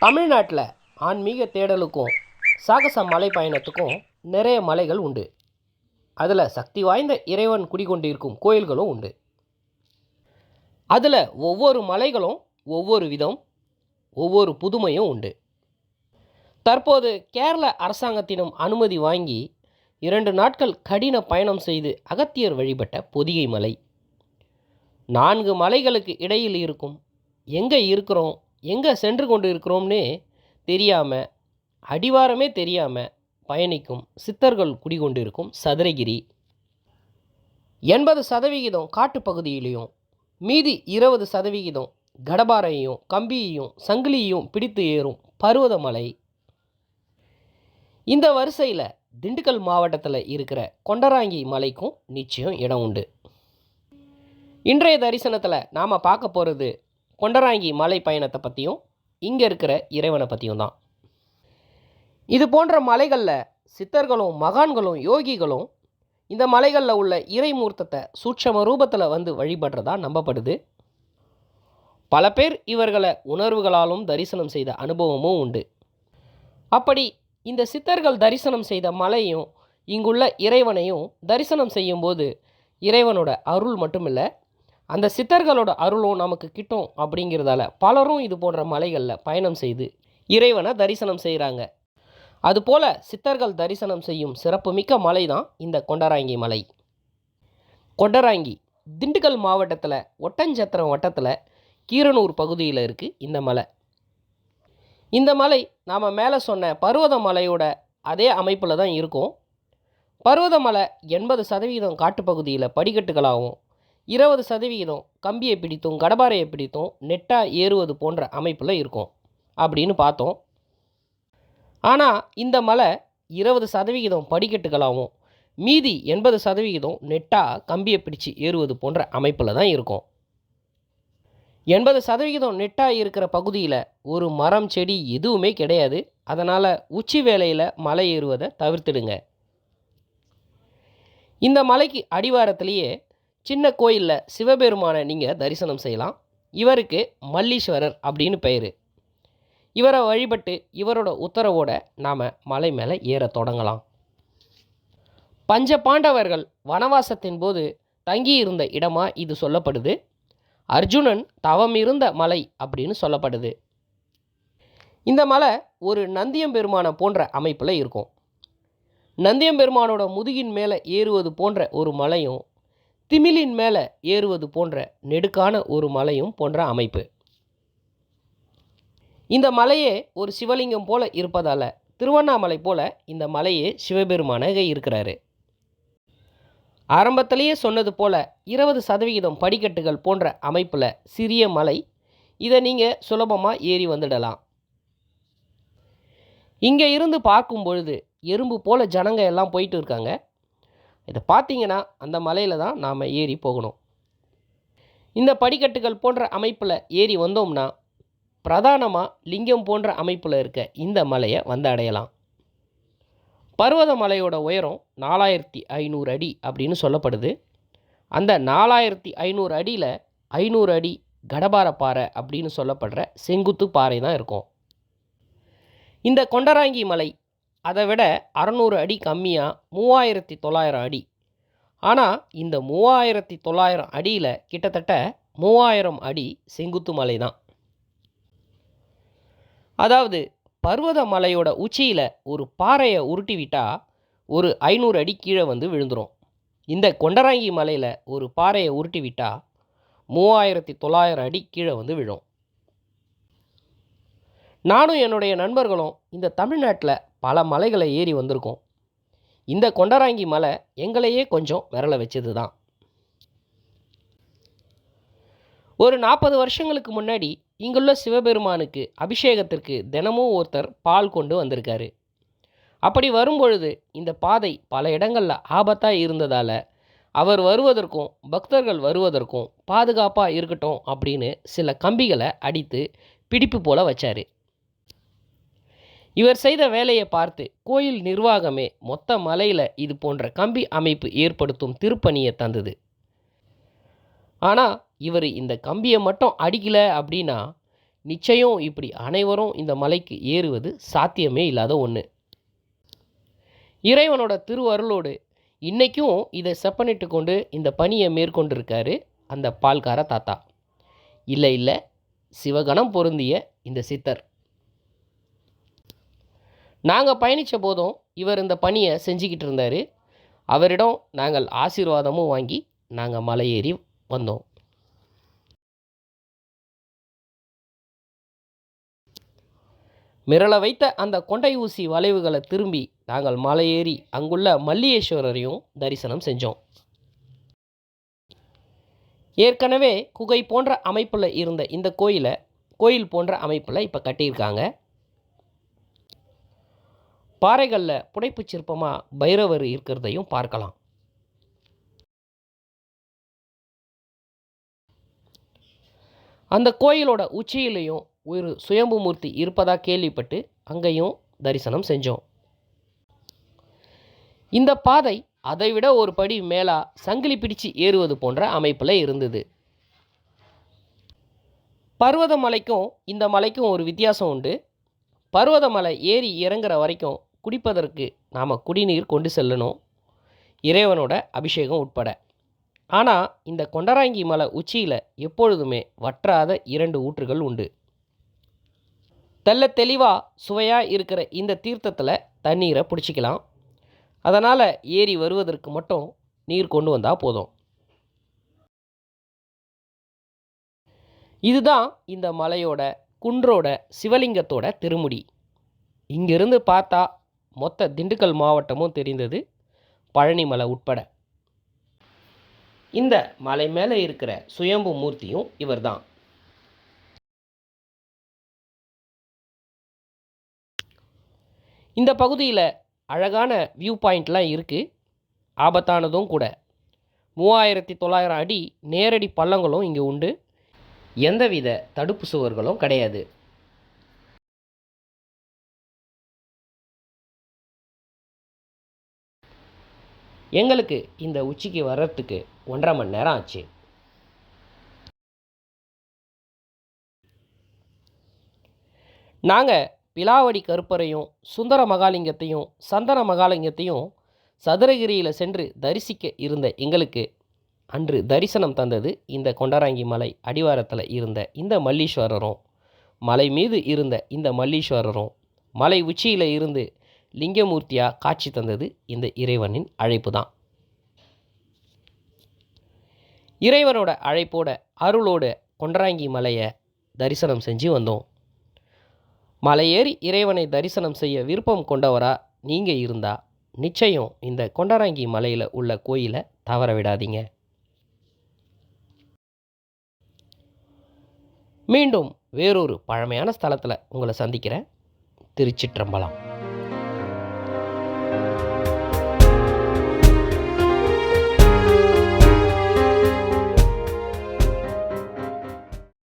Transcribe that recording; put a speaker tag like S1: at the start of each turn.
S1: தமிழ்நாட்டில் ஆன்மீக தேடலுக்கும் சாகச மலை பயணத்துக்கும் நிறைய மலைகள் உண்டு. அதில் சக்தி வாய்ந்த இறைவன் குடிகொண்டிருக்கும் கோயில்களும் உண்டு. அதில் ஒவ்வொரு மலைகளும் ஒவ்வொரு விதம் ஒவ்வொரு புதுமையும் உண்டு. தற்போது கேரள அரசாங்கத்திடம் அனுமதி வாங்கி இரண்டு நாட்கள் கடின பயணம் செய்து அகத்தியர் வழிபட்ட பொதிகை மலை. நான்கு மலைகளுக்கு இடையில் இருக்கும். எங்கே இருக்கிறோம்? எங்கே சென்று கொண்டு இருக்கிறோம்னு தெரியாமல் அடிவாரமே தெரியாமல் பயணிக்கும் சித்தர்கள் குடிகொண்டிருக்கும் சதுரகிரி. எண்பது சதவிகிதம் காட்டுப்பகுதியிலையும் மீதி இருபது சதவிகிதம் கடபாரையும் கம்பியையும் சங்கிலியையும் பிடித்து ஏறும் பருவதமலை. இந்த வரிசையில் திண்டுக்கல் மாவட்டத்தில் இருக்கிற கொண்டராங்கி மலைக்கும் நிச்சயம் இடம் உண்டு. இன்றைய தரிசனத்தில் நாம் பார்க்க போகிறது கொண்டராங்கி மலை பயணத்தை பற்றியும் இங்கே இருக்கிற இறைவனை பற்றியும் தான். இது போன்ற மலைகளில் சித்தர்களும் மகான்களும் யோகிகளும் இந்த மலைகளில் உள்ள இறைமூர்த்தத்தை சூட்சம ரூபத்தில் வந்து வழிபடுறதா நம்பப்படுது. பல பேர் இவர்களை உணர்வுகளாலும் தரிசனம் செய்த அனுபவமும் உண்டு. அப்படி இந்த சித்தர்கள் தரிசனம் செய்த மலையும் இங்குள்ள இறைவனையும் தரிசனம் செய்யும்போது இறைவனோட அருள் மட்டுமில்லை அந்த சித்தர்களோட அருளும் நமக்கு கிட்டும் அப்படிங்கிறதால பலரும் இது போன்ற மலைகளில் பயணம் செய்து இறைவனை தரிசனம் செய்கிறாங்க அதுபோல சித்தர்கள் தரிசனம் செய்யும் சிறப்புமிக்க மலை தான் இந்த கொண்டராங்கி மலை. கொண்டராங்கி திண்டுக்கல் மாவட்டத்தில் ஒட்டஞ்சத்திரம் வட்டத்தில் கீரனூர் பகுதியில் இருக்குது இந்த மலை. இந்த மலை நாம் மேலே சொன்ன பருவத மலையோட அதே அமைப்பில் தான் இருக்கும். பருவதமலை எண்பது சதவீதம் காட்டுப்பகுதியில் படிக்கட்டுகளாகவும் இருபது சதவிகிதம் கம்பியை பிடித்தும் கடபாரையை பிடித்தும் நெட்டாக ஏறுவது போன்ற அமைப்பில் இருக்கும் அப்படின்னு பார்த்தோம். ஆனால் இந்த மலை இருபது சதவிகிதம் படிக்கட்டுகளாகவும் மீதி எண்பது சதவிகிதம் நெட்டாக கம்பியை பிடிச்சு ஏறுவது போன்ற அமைப்பில் தான் இருக்கும். எண்பது சதவிகிதம் நெட்டாக இருக்கிற பகுதியில் ஒரு மரம் செடி எதுவுமே கிடையாது. அதனால் உச்சி வேலையில் மலை ஏறுவதை தவிர்த்துடுங்க. இந்த மலைக்கு அடிவாரத்திலேயே சின்ன கோயிலில் சிவபெருமானை நீங்கள் தரிசனம் செய்யலாம். இவருக்கு மல்லீஸ்வரர் அப்படின்னு பெயர். இவரை வழிபட்டு இவரோட உத்தரவோட நாம் மலை மேலே ஏற தொடங்கலாம். பஞ்ச பாண்டவர்கள் வனவாசத்தின் போது தங்கியிருந்த இடமா இது சொல்லப்படுது. அர்ஜுனன் தவம் இருந்த மலை அப்படின்னு சொல்லப்படுது. இந்த மலை ஒரு நந்தியம்பெருமானை போன்ற அமைப்பில் இருக்கும். நந்தியம்பெருமானோட முதுகின் மேலே ஏறுவது போன்ற ஒரு மலையும் திமிலின் மேலே ஏறுவது போன்ற நெடுக்கான ஒரு மலையும் போன்ற அமைப்பு. இந்த மலையே ஒரு சிவலிங்கம் போல இருப்பதால் திருவண்ணாமலை போல இந்த மலையே சிவபெருமானாக இருக்கிறாரு. ஆரம்பத்திலேயே சொன்னது போல இருபது சதவிகிதம் படிக்கட்டுகள் போன்ற அமைப்பில் சிறிய மலை. இதை நீங்கள் சுலபமாக ஏறி வந்துடலாம். இங்கே இருந்து பார்க்கும் பொழுது எறும்பு போல ஜனங்க எல்லாம் போயிட்டு இருக்காங்க. இதை பார்த்தீங்கன்னா அந்த மலையில் தான் நாம் ஏறி போகணும். இந்த படிக்கட்டுகள் போன்ற அமைப்பில் ஏறி வந்தோம்னா பிரதானமாக லிங்கம் போன்ற அமைப்பில் இருக்க இந்த மலையை வந்து அடையலாம். பர்வத மலையோட உயரம் நாலாயிரத்தி ஐநூறு அடி அப்படின்னு சொல்லப்படுது. அந்த நாலாயிரத்தி ஐநூறு அடியில் ஐநூறு அடி கடபார பாறை அப்படின்னு சொல்லப்படுற செங்குத்து பாறை தான் இருக்கும். இந்த கொண்டராங்கி மலை அதை விட அறநூறு அடி கம்மியாக மூவாயிரத்தி தொள்ளாயிரம் அடி. ஆனால் இந்த மூவாயிரத்தி தொள்ளாயிரம் அடியில் கிட்டத்தட்ட மூவாயிரம் அடி செங்குத்து மலை தான். அதாவது பர்வத மலையோட உச்சியில் ஒரு பாறையை உருட்டி விட்டால் ஒரு ஐநூறு அடி கீழே வந்து விழுந்துடும் இந்த கொண்டராங்கி மலையில் ஒரு பாறையை உருட்டி விட்டால் மூவாயிரத்தி தொள்ளாயிரம் அடி கீழே வந்து விழும். நானும் என்னுடைய நண்பர்களும் இந்த தமிழ்நாட்டில் பல மலைகளை ஏறி வந்திருக்கோம். இந்த கொண்டராங்கி மலை எங்களையே கொஞ்சம் விரல வச்சது தான். ஒரு நாற்பது வருஷங்களுக்கு முன்னாடி இங்குள்ள சிவபெருமானுக்கு அபிஷேகத்திற்கு தினமும் ஒருத்தர் பால் கொண்டு வந்திருக்காரு. அப்படி வரும்பொழுது இந்த பாதை பல இடங்களில் ஆபத்தாக இருந்ததால் அவர் வருவதற்கும் பக்தர்கள் வருவதற்கும் பாதுகாப்பாக இருக்கட்டும் அப்படின்னு சில கம்பிகளை அடித்து பிடிப்பு போல வச்சார். இவர் செய்த வேலையை பார்த்து கோயில் நிர்வாகமே மொத்த மலையில் இது போன்ற கம்பி அமைப்பு ஏற்படுத்தும் திருப்பணியை தந்தது. ஆனால் இவர் இந்த கம்பியை மட்டும் அடிக்கலை அப்படின்னா நிச்சயம் இப்படி அனைவரும் இந்த மலைக்கு ஏறுவது சாத்தியமே இல்லாத ஒன்று இறைவனோட திருவருளோடு இன்றைக்கும் இதை செப்பனிட்டு கொண்டு இந்த பணியை மேற்கொண்டிருக்காரு அந்த பால்கார தாத்தா. இல்லை இல்லை சிவகணம் பொருந்திய இந்த சித்தர். நாங்கள் பயணித்த போதும் இவர் இந்த பணியை செஞ்சுக்கிட்டு இருந்தார். அவரிடம் நாங்கள் ஆசீர்வாதமும் வாங்கி நாங்கள் மலையேறி வந்தோம். மிரள வைத்த அந்த கொண்டை ஊசி வளைவுகளை திரும்பி நாங்கள் மலையேறி அங்குள்ள மல்லியேஸ்வரரையும் தரிசனம் செஞ்சோம். ஏற்கனவே குகை போன்ற அமைப்பில் இருந்த இந்த கோயிலை கோயில் போன்ற அமைப்பில் இப்போ கட்டியிருக்காங்க. பாறைகளில் புடைப்புச் சிற்பமாக பைரவர் இருக்கிறதையும் பார்க்கலாம். அந்த கோயிலோட உச்சியிலையும் ஒரு சுயம்பு மூர்த்தி இருப்பதாக கேள்விப்பட்டு அங்கேயும் தரிசனம் செஞ்சோம். இந்த பாதை அதைவிட ஒரு படி மேலாக சங்கிலி பிடிச்சு ஏறுவது போன்ற அமைப்பில் இருந்தது. பர்வத மலைக்கும் இந்த மலைக்கும் ஒரு வித்தியாசம் உண்டு. பர்வதமலை ஏறி இறங்குற வரைக்கும் குடிப்பதற்கு நாம் குடிநீர் கொண்டு செல்லணும். இறைவனோட அபிஷேகம் உட்பட. ஆனால் இந்த கொண்டராங்கி மலை உச்சியில் எப்பொழுதுமே வற்றாத இரண்டு ஊற்றுகள் உண்டு. தெல்ல தெளிவாக சுவையாக இருக்கிற இந்த தீர்த்தத்தில் தண்ணீரை பிடிச்சிக்கலாம். அதனால் ஏறி வருவதற்கு மட்டும் நீர் கொண்டு வந்தால் போதும். இதுதான் இந்த மலையோட குன்றோட சிவலிங்கத்தோட திருமுடி. இங்கிருந்து பார்த்தா மொத்த திண்டுக்கல் மாவட்டமும் தெரிந்தது பழனிமலை உட்பட. இந்த மலை மேலே இருக்கிற சுயம்பு மூர்த்தியும் இவர்தான். இந்த பகுதியில் அழகான வியூ பாயிண்ட்லாம் இருக்குது ஆபத்தானதும் கூட. மூவாயிரத்தி தொள்ளாயிரம் அடி நேரடி பள்ளங்களும் இங்கே உண்டு. எந்தவித தடுப்பு சுவர்களும் கிடையாது. எங்களுக்கு இந்த உச்சிக்கு வர்றதுக்கு ஒன்றரை மணி நேரம் ஆச்சு. நாங்கள் பிலாவடி கருப்பரையும் சுந்தர மகாலிங்கத்தையும் சந்தன மகாலிங்கத்தையும் சதுரகிரியில் சென்று தரிசிக்க இருந்த எங்களுக்கு அன்று தரிசனம் தந்தது இந்த கொண்டராங்கி மலை அடிவாரத்தில் இருந்த இந்த மல்லீஸ்வரரும். மலை மீது இருந்த இந்த மல்லீஸ்வரரும் மலை உச்சியில் இருந்து லிங்கமூர்த்தியாக காட்சி தந்தது இந்த இறைவனின் அழைப்பு தான் இறைவனோட அழைப்போட அருளோட கொண்டராங்கி மலையை தரிசனம் செஞ்சு வந்தோம். மலையேறி இறைவனை தரிசனம் செய்ய விருப்பம் கொண்டவரா நீங்கள் இருந்தால் நிச்சயம் இந்த கொண்டராங்கி மலையில் உள்ள கோயிலை தவற விடாதீங்க. மீண்டும் வேறொரு பழமையான ஸ்தலத்தில் உங்களை சந்திக்கிறேன். திருச்சிற்றம்பலம்.